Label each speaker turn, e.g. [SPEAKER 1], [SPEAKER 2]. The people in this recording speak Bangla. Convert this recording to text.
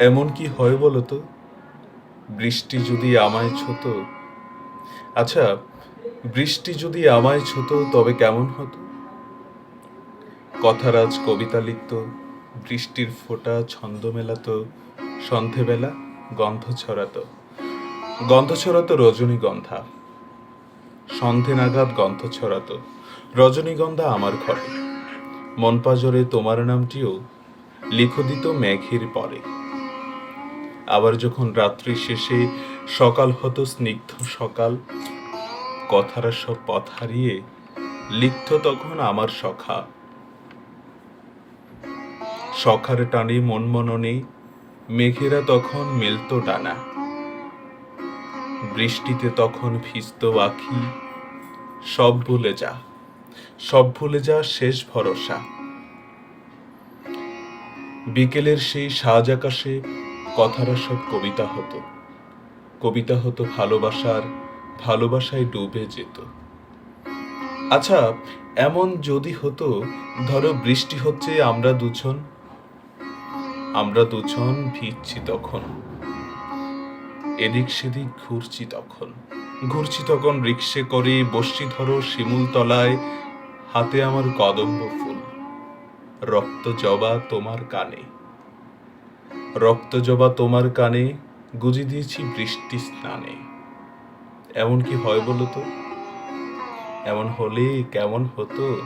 [SPEAKER 1] এমন কি হয় বলো তো? বৃষ্টি যদি আমায় ছোতো? আচ্ছা বৃষ্টি যদি আমায় ছোতো, তবে কেমন হতো? কথারাজ কবিতা লিখত, বৃষ্টির ফোঁটা ছন্দ মেলাতো সন্ধেবেলা গন্ধ ছড়াতো। গন্ধ ছড়াতো রজনীগন্ধা। সন্ধে নাগাদ গন্ধ ছড়াতো। রজনীগন্ধা আমার ঘরে। মন পাজরে তোমার নামটিও লিখো দিত মেঘের পরে। আবার যখন রাত্রি শেষে সকাল হতো স্নিগ্ধ সকাল, কথারা সব পথ হারিয়ে লিখত তখন আমার সখা। সখার টানে মন মননে মেঘেরা তখন মেলতো ডানা বৃষ্টিতে তখন ভিজত আখি, সব বলে যা। সব ভুলে যা শেষ ভরসা। বিকেলের সেই সাজ আকাশে কথারা সব কবিতা হতো। কবিতা হতো ভালোবাসার, ভালোবাসায় ডুবে যেত। আচ্ছা এমন যদি হতো, ধরো বৃষ্টি হচ্ছে আমরা দুজন। আমরা দুজন ভিজছি তখন। এদিক সেদিক ঘুরছি তখন। ঘুরছি তখন রিক্সে করে বসছি ধরো শিমুল তলায় হাতে আমার কদম্ব ফুল। রক্ত জবা তোমার কানে। রক্ত জবা তোমার কানে, গুজি দিয়েছি বৃষ্টি স্নানে। এমন কি হয় বলো তো? এমন হলে কেমন হতো?